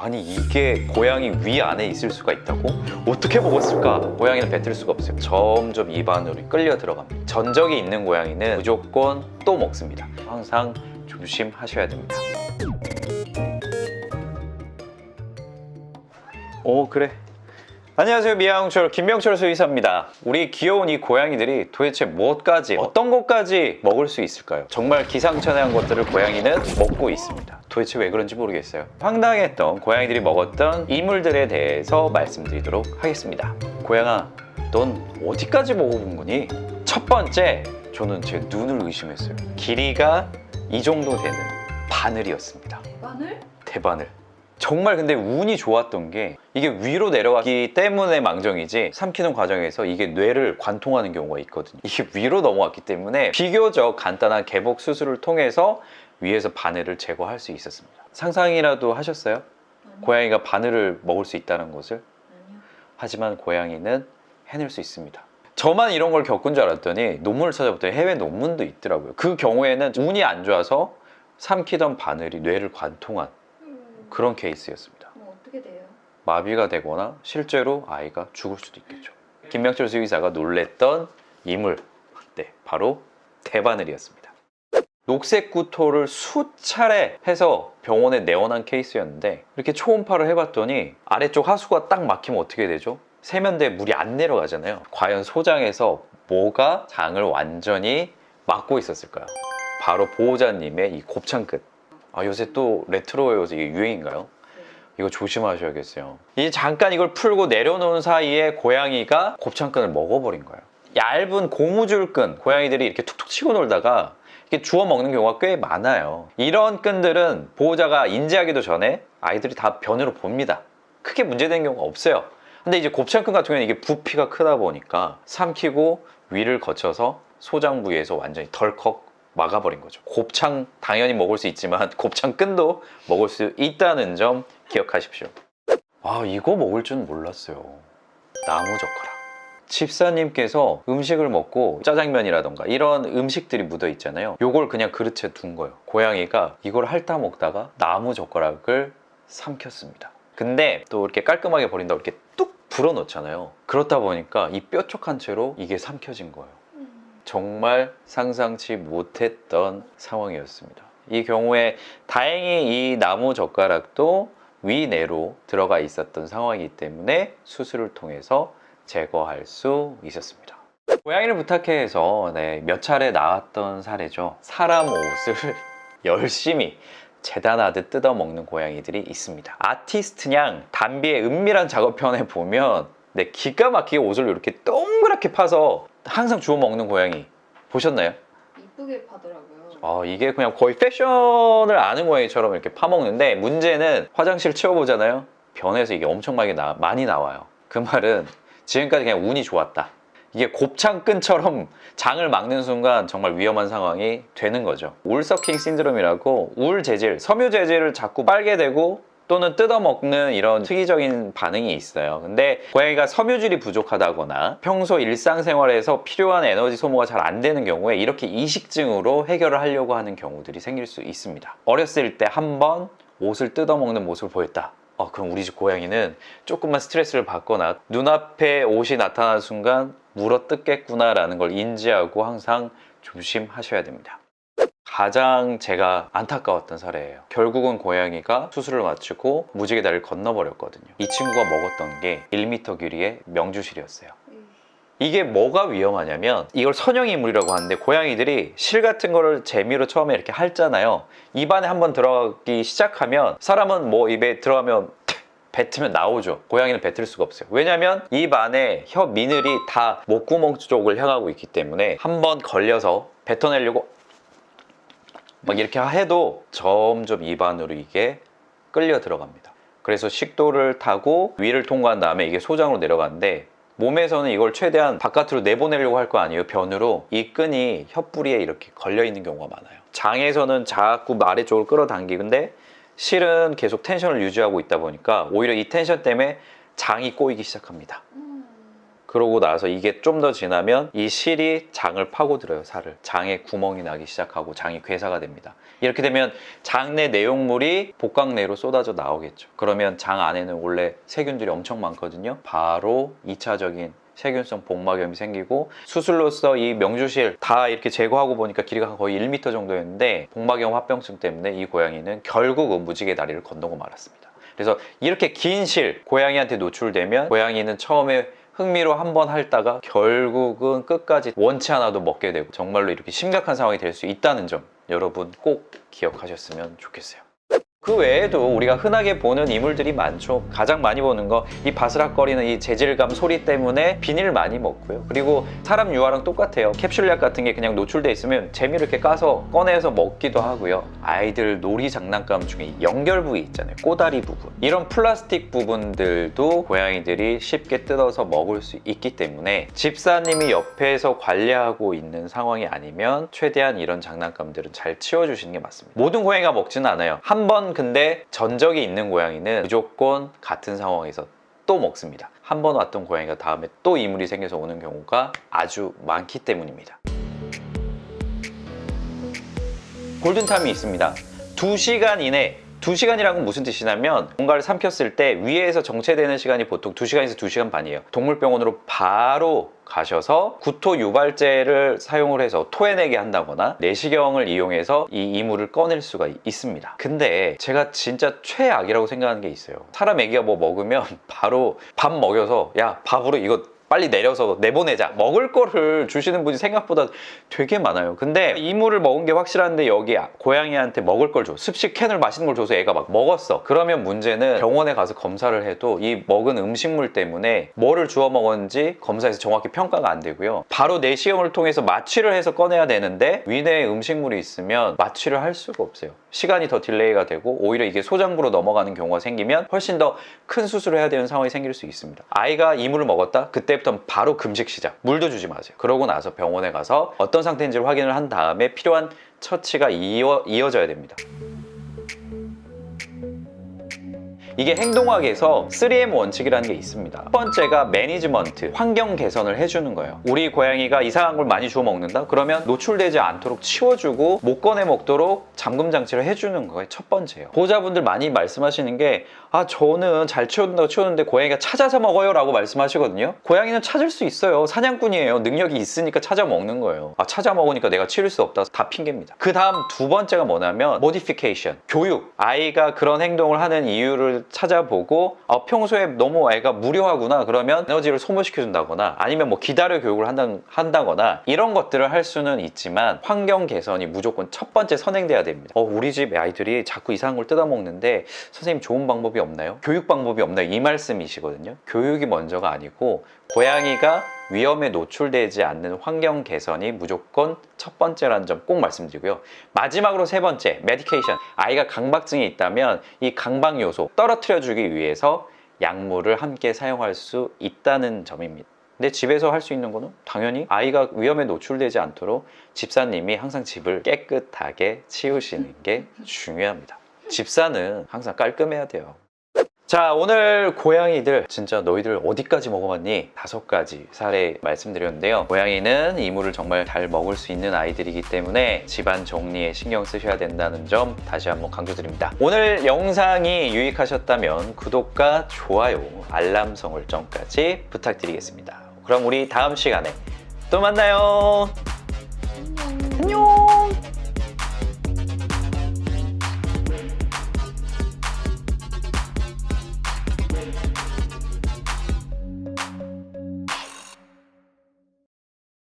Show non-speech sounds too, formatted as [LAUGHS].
아니 이게 고양이 위 안에 있을 수가 있다고? 어떻게 먹었을까? 고양이는 뱉을 수가 없어요. 점점 입안으로 끌려 들어갑니다. 전적이 있는 고양이는 무조건 또 먹습니다. 항상 조심하셔야 됩니다. 오 그래. 안녕하세요 미아홍철 김명철 수의사입니다. 우리 귀여운 이 고양이들이 도대체 무엇까지 어떤 것까지 먹을 수 있을까요? 정말 기상천외한 것들을 고양이는 먹고 있습니다. 도대체 왜 그런지 모르겠어요. 황당했던 고양이들이 먹었던 이물들에 대해서 말씀드리도록 하겠습니다. 고양아, 넌 어디까지 먹어본 거니? 첫 번째, 저는 제 눈을 의심했어요. 길이가 이 정도 되는 바늘이었습니다. 마늘? 대바늘. 정말 근데 운이 좋았던 게 이게 위로 내려가기 때문에 망정이지 삼키는 과정에서 이게 뇌를 관통하는 경우가 있거든요. 이게 위로 넘어갔기 때문에 비교적 간단한 개복 수술을 통해서 위에서 바늘을 제거할 수 있었습니다. 상상이라도 하셨어요? 아니요. 고양이가 바늘을 먹을 수 있다는 것을? 아니요. 하지만 고양이는 해낼 수 있습니다. 저만 이런 걸 겪은 줄 알았더니 논문을 찾아봤더니 해외 논문도 있더라고요. 그 경우에는 운이 안 좋아서 삼키던 바늘이 뇌를 관통한 음, 그런 케이스였습니다. 어떻게 돼요? 마비가 되거나 실제로 아이가 죽을 수도 있겠죠. 김명철 수의사가 놀랬던 이물, 네, 바로 대바늘이었습니다. 녹색 구토를 수차례 해서 병원에 내원한 케이스였는데 이렇게 초음파를 해봤더니 아래쪽 하수가 딱 막히면 어떻게 되죠? 세면대에 물이 안 내려가잖아요. 과연 소장에서 뭐가 장을 완전히 막고 있었을까요? 바로 보호자님의 이 곱창 끝. 아, 요새 또 레트로에 요새 이게 유행인가요? 네. 이거 조심하셔야겠어요. 이 잠깐 이걸 풀고 내려놓은 사이에 고양이가 곱창끈을 먹어버린 거예요. 얇은 고무줄끈 고양이들이 이렇게 툭툭 치고 놀다가 이렇게 주워 먹는 경우가 꽤 많아요. 이런 끈들은 보호자가 인지하기도 전에 아이들이 다 변으로 봅니다. 크게 문제되는 경우가 없어요. 근데 이제 곱창끈 같은 경우는 이게 부피가 크다 보니까 삼키고 위를 거쳐서 소장 부위에서 완전히 덜컥 막아버린 거죠. 곱창 당연히 먹을 수 있지만 [LAUGHS] 곱창끈도 먹을 수 있다는 점 기억하십시오. 아 이거 먹을 줄 몰랐어요. 나무 젓가락. 집사님께서 음식을 먹고 짜장면이라던가 이런 음식들이 묻어 있잖아요. 요걸 그냥 그릇에 둔 거예요. 고양이가 이걸 핥아 먹다가 나무 젓가락을 삼켰습니다. 근데 또 이렇게 깔끔하게 버린다고 이렇게 뚝 불어 넣잖아요. 그렇다 보니까 이 뾰족한 채로 이게 삼켜진 거예요. 음, 정말 상상치 못했던 상황이었습니다. 이 경우에 다행히 이 나무 젓가락도 위내로 들어가 있었던 상황이기 때문에 수술을 통해서 제거할 수 있었습니다. 고양이를 부탁해서 네, 몇 차례 나왔던 사례죠. 사람 옷을 [LAUGHS] 열심히 재단하듯 뜯어먹는 고양이들이 있습니다. 아티스트냥 담비의 은밀한 작업편에 보면 네, 기가 막히게 옷을 이렇게 동그랗게 파서 항상 주워 먹는 고양이 보셨나요? 이쁘게 파더라고요. 어, 이게 그냥 거의 패션을 아는 고양이처럼 이렇게 파먹는데 문제는 화장실 치워보잖아요. 변에서 이게 엄청 많이, 나, 많이 나와요. 그 말은 지금까지 그냥 운이 좋았다. 이게 곱창끈처럼 장을 막는 순간 정말 위험한 상황이 되는 거죠. 울서킹 신드롬이라고 울 재질, 섬유 재질을 자꾸 빨게 되고 또는 뜯어먹는 이런 특이적인 반응이 있어요. 근데 고양이가 섬유질이 부족하다거나 평소 일상생활에서 필요한 에너지 소모가 잘 안 되는 경우에 이렇게 이식증으로 해결을 하려고 하는 경우들이 생길 수 있습니다. 어렸을 때 한 번 옷을 뜯어먹는 모습을 보였다. 어, 그럼 우리 집 고양이는 조금만 스트레스를 받거나 눈앞에 옷이 나타나는 순간 물어 뜯겠구나라는 걸 인지하고 항상 조심하셔야 됩니다. 가장 제가 안타까웠던 사례예요. 결국은 고양이가 수술을 마치고 무지개 다리를 건너버렸거든요. 이 친구가 먹었던 게 1m 길이의 명주실이었어요. 음, 이게 뭐가 위험하냐면 이걸 선형이물이라고 하는데 고양이들이 실 같은 거를 재미로 처음에 이렇게 핥잖아요. 입안에 한번 들어가기 시작하면 사람은 뭐 입에 들어가면 [TSK] 뱉으면 나오죠. 고양이는 뱉을 수가 없어요. 왜냐하면 입 안에 혀 미늘이 다 목구멍 쪽을 향하고 있기 때문에 한번 걸려서 뱉어내려고 막 이렇게 해도 점점 입안으로 이게 끌려 들어갑니다. 그래서 식도를 타고 위를 통과한 다음에 이게 소장으로 내려가는데 몸에서는 이걸 최대한 바깥으로 내보내려고 할 거 아니에요. 변으로 이 끈이 혀뿌리에 이렇게 걸려 있는 경우가 많아요. 장에서는 자꾸 아래쪽을 끌어당기는데 실은 계속 텐션을 유지하고 있다 보니까 오히려 이 텐션 때문에 장이 꼬이기 시작합니다. 음, 그러고 나서 이게 좀 더 지나면 이 실이 장을 파고들어요, 살을. 장에 구멍이 나기 시작하고 장이 괴사가 됩니다. 이렇게 되면 장 내 내용물이 복강 내로 쏟아져 나오겠죠. 그러면 장 안에는 원래 세균들이 엄청 많거든요. 바로 2차적인 세균성 복막염이 생기고 수술로서 이 명주실 다 이렇게 제거하고 보니까 길이가 거의 1m 정도였는데 복막염 합병증 때문에 이 고양이는 결국은 무지개 다리를 건너고 말았습니다. 그래서 이렇게 긴 실 고양이한테 노출되면 고양이는 처음에 흥미로 한 번 핥다가 결국은 끝까지 원치 않아도 먹게 되고 정말로 이렇게 심각한 상황이 될 수 있다는 점 여러분 꼭 기억하셨으면 좋겠어요. 그 외에도 우리가 흔하게 보는 이물들이 많죠. 가장 많이 보는 거 이 바스락거리는 이 재질감 소리 때문에 비닐을 많이 먹고요. 그리고 사람 유아랑 똑같아요. 캡슐약 같은 게 그냥 노출돼 있으면 재미로 이렇게 까서 꺼내서 먹기도 하고요. 아이들 놀이 장난감 중에 연결 부위 있잖아요. 꼬다리 부분. 이런 플라스틱 부분들도 고양이들이 쉽게 뜯어서 먹을 수 있기 때문에 집사님이 옆에서 관리하고 있는 상황이 아니면 최대한 이런 장난감들은 잘 치워주시는 게 맞습니다. 모든 고양이가 먹지는 않아요. 한번 근데 전적이 있는 고양이는 무조건 같은 상황에서 또 먹습니다. 한 번 왔던 고양이가 다음에 또 이물이 생겨서 오는 경우가 아주 많기 때문입니다. 골든타임이 있습니다. 2시간 이내 2시간이라는 건 무슨 뜻이냐면 뭔가를 삼켰을 때 위에서 정체되는 시간이 보통 2시간에서 2시간 반이에요. 동물병원으로 바로 가셔서 구토 유발제를 사용을 해서 토해내게 한다거나 내시경을 이용해서 이 이물을 꺼낼 수가 있습니다. 근데 제가 진짜 최악이라고 생각하는 게 있어요. 사람 애기가 뭐 먹으면 [LAUGHS] 바로 밥 먹여서 야 밥으로 이거 빨리 내려서 내보내자. 먹을 거를 주시는 분이 생각보다 되게 많아요. 근데 이물을 먹은 게 확실한데 여기 고양이한테 먹을 걸 줘. 습식 캔을 맛있는 걸 줘서 애가 막 먹었어. 그러면 문제는 병원에 가서 검사를 해도 이 먹은 음식물 때문에 뭐를 주워 먹었는지 검사에서 정확히 평가가 안 되고요. 바로 내시경을 통해서 마취를 해서 꺼내야 되는데 위내에 음식물이 있으면 마취를 할 수가 없어요 시간이 더 딜레이가 되고 오히려 이게 소장부로 넘어가는 경우가 생기면 훨씬 더 큰 수술을 해야 되는 상황이 생길 수 있습니다. 아이가 이물을 먹었다? 그때부터 바로 금식 시작. 물도 주지 마세요. 그러고 나서 병원에 가서 어떤 상태인지를 확인을 한 다음에 필요한 처치가 이어, 이어져야 됩니다 이게 행동학에서 3M 원칙이라는 게 있습니다. 첫 번째가 매니지먼트, 환경 개선을 해주는 거예요. 우리 고양이가 이상한 걸 많이 주워 먹는다? 그러면 노출되지 않도록 치워주고 못 꺼내 먹도록 잠금 장치를 해주는 거예요. 첫 번째예요. 보호자분들 많이 말씀하시는 게 아, 저는 잘 치웠는데 고양이가 찾아서 먹어요 라고 말씀하시거든요. 고양이는 찾을 수 있어요. 사냥꾼이에요. 능력이 있으니까 찾아 먹는 거예요. 아, 찾아 먹으니까 내가 치울 수 없다. 다 핑계입니다. 그 다음 두 번째가 뭐냐면 모디피케이션, 교육. 아이가 그런 행동을 하는 이유를 찾아보고 아, 평소에 너무 애가 무료하구나 그러면 에너지를 소모시켜준다거나 아니면 뭐 기다려 교육을 한다, 한다거나 이런 것들을 할 수는 있지만 환경 개선이 무조건 첫 번째 선행돼야 됩니다. 어, 우리 집 아이들이 자꾸 이상한 걸 뜯어먹는데 선생님 좋은 방법이 없나요? 교육 방법이 없나요? 이 말씀이시거든요. 교육이 먼저가 아니고 고양이가 위험에 노출되지 않는 환경 개선이 무조건 첫 번째라는 점 꼭 말씀드리고요. 마지막으로 세 번째, 메디케이션. 아이가 강박증이 있다면 이 강박 요소 떨어뜨려 주기 위해서 약물을 함께 사용할 수 있다는 점입니다. 근데 집에서 할 수 있는 거는 당연히 아이가 위험에 노출되지 않도록 집사님이 항상 집을 깨끗하게 치우시는 게 중요합니다. 집사는 항상 깔끔해야 돼요. 자 오늘 고양이들 진짜 너희들 어디까지 먹어봤니? 다섯 가지 사례 말씀드렸는데요. 고양이는 이물을 정말 잘 먹을 수 있는 아이들이기 때문에 집안 정리에 신경 쓰셔야 된다는 점 다시 한번 강조드립니다. 오늘 영상이 유익하셨다면 구독과 좋아요 알람 설정까지 부탁드리겠습니다. 그럼 우리 다음 시간에 또 만나요